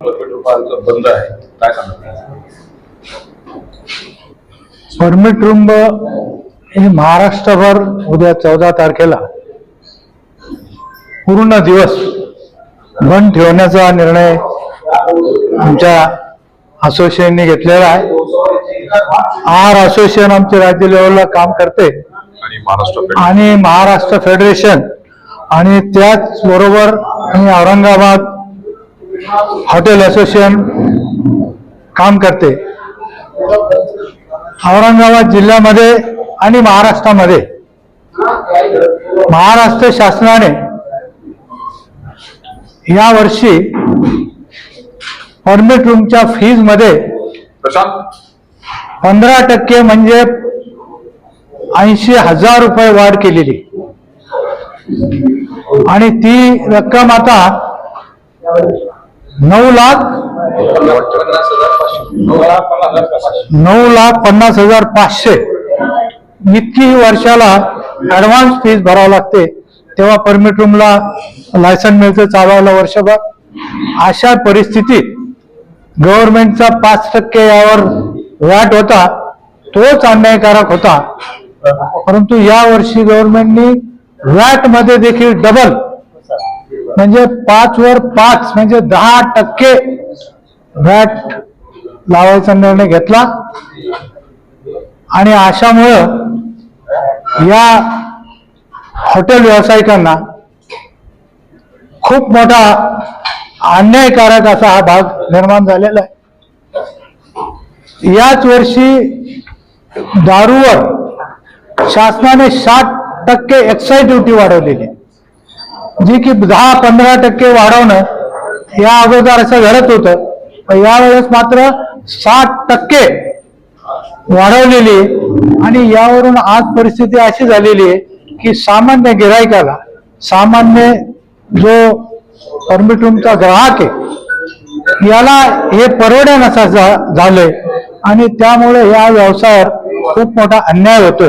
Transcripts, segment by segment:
Petrol बंद आहे. काय परमिट रुंब हे महाराष्ट्रभर उद्या चौदा तारखेला पूर्ण दिवस बंद ठेवण्याचा निर्णय आमच्या असोसिएशनने घेतलेला आहे. आर असोसिएशन आमचे राज्य लेवलला काम करते. आणि महाराष्ट्र फेडरेशन आणि त्याच बरोबर आणि औरंगाबाद हॉटेल असोसिएशन काम करते. औरंगाबाद जिल्ह्यामध्ये आणि महाराष्ट्रामध्ये. महाराष्ट्र शासनाने या वर्षी परमिट रूमच्या फीजमध्ये प्रशांत? पंधरा टक्के म्हणजे ऐंशी हजार रुपये वाढ केलेली. आणि ती रक्कम आता नऊ लाख पन्नास हजार पाचशे नऊ लाख पन्नास हजार पाचशे. नऊ लाख पन्नास हजार पाचशे इतकी वर्षाला ऍडव्हान्स फीज भरावं लागते. तेव्हा परमिट रूमला लायसन मिळतं चालवायला वर्षभर. अशा परिस्थितीत गव्हर्नमेंटचा पाच टक्के यावर वाट होता तोच अन्यायकारक होता. परंतु या वर्षी गव्हर्नमेंटनी वॅटमध्ये देखील डबल म्हणजे पाच वर पाच म्हणजे दहा टक्के वॅट लावायचा निर्णय घेतला. आणि अशामुळं या हॉटेल व्यावसायिकांना खूप मोठा अन्यायकारक असा हा भाग निर्माण झालेला आहे याच वर्षी दारूवर शासनाने साठ टक्के एक्साईज ड्युटी वाढवलेली आहे. जी की दहा पंधरा टक्के वाढवणं या अगोदर असं घडत होतं पण यावेळेस मात्र साठ टक्के वाढवलेली आणि यावरून आज परिस्थिती अशी झालेली आहे की सामान्य गिरायकाला सामान्य जो परमिट रूमचा ग्राहक आहे. याला हे परवड्यानसा झालंय. आणि त्यामुळे या व्यवसायावर खूप मोठा अन्याय होतोय.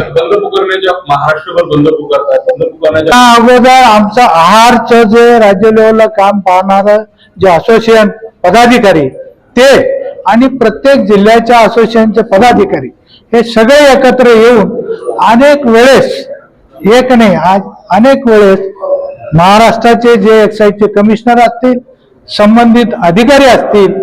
त्या अगोदर आमचं आहारचं जे राज्य लेवलला काम पाहणार जे असोसिएशन पदाधिकारी ते आणि प्रत्येक जिल्ह्याच्या असोसिएशनचे पदाधिकारी हे सगळे एकत्र येऊन अनेक वेळेस एक नाही आज अनेक वेळेस महाराष्ट्राचे जे एक्साईजचे कमिशनर असतील संबंधित अधिकारी असतील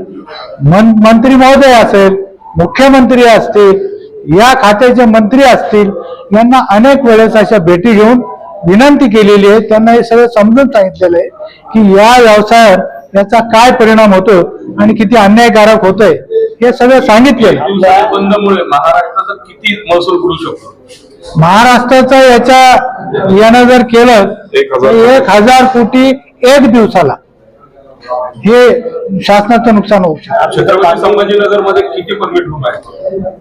मन मंत्री महोदय असेल मुख्यमंत्री असतील या खात्याचे मंत्री असतील यांना अनेक वेळेस अशा भेटी घेऊन विनंती केलेली आहे. त्यांना हे सगळं समजून सांगितलेलं आहे की या व्यवसायावर याचा काय परिणाम होतो आणि किती अन्यायकारक होतोय हे सगळं सांगितलेलं महाराष्ट्राचा किती महसूल बुडू शकतो? महाराष्ट्राचं याच्या यानं जर केलं एक तर हजार. एक हजार कोटी एक दिवसाला हे शासनाचं नुकसान होऊ शकतं. छत्रपती संभाजीनगरमध्ये किती परमिट रूम आहे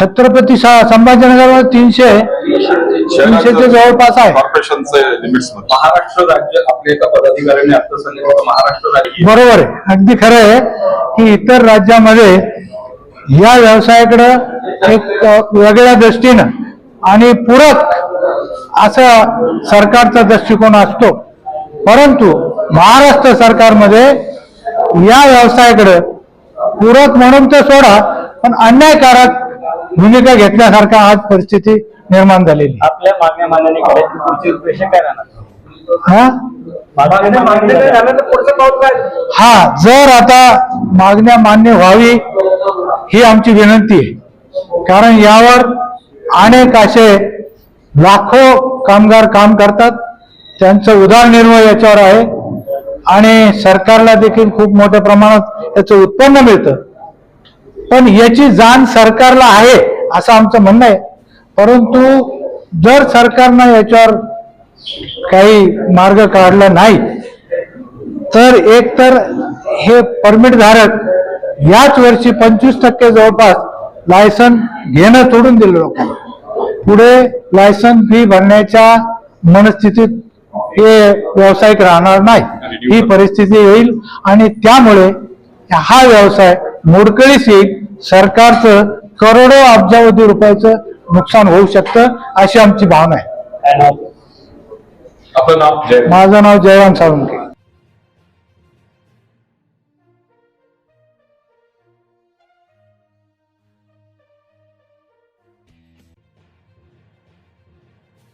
छत्रपती सा- संभाजीनगर तीनशे तीनशेच्या जवळपास आहे. कॉर्पोरेशनचे लिमिट्स महाराष्ट्र राज्य आपल्या एका पदाधिकाऱ्याने आता सांगितलं महाराष्ट्र राज्य बरोबर आहे. अगदी खरं आहे की इतर राज्यामध्ये या व्यवसायाकडं एक वेगळ्या दृष्टीनं आणि पूरक असा सरकारचा दृष्टिकोन असतो. परंतु महाराष्ट्र सरकारमध्ये या व्यवसायाकडे पूरक म्हणून तर सोडा पण अन्यायकारक भूमिका घेतल्यासारखा आज परिस्थिती निर्माण झालेली. आपल्या मागण्या मान्याने हा? हा जर आता मागण्या मान्य व्हावी ही आमची विनंती आहे. कारण यावर अनेक असे लाखो कामगार काम करतात. त्यांचं उदारनिर्वाह याच्यावर आहे. आणि सरकारला देखील खूप मोठ्या प्रमाणात याचं उत्पन्न मिळतं. पण याची जाण सरकारला आहे असं आमचं म्हणणं आहे. परंतु जर सरकारनं याच्यावर काही मार्ग काढला नाही तर एक तर हे परमिट धारक याच वर्षी पंचवीस टक्के जवळपास लायसन घेणं सोडून दिलं लोकांना. पुढे लायसन फी भरण्याच्या मनस्थितीत हे व्यावसायिक राहणार नाही. ही परिस्थिती येईल आणि त्यामुळे हा व्यवसाय मोडकळीस येईल. सरकारचं करोडो अब्जावधी रुपयाचं नुकसान होऊ शकतं अशी आमची भावना आहे. माझं नाव जयराम साळुंके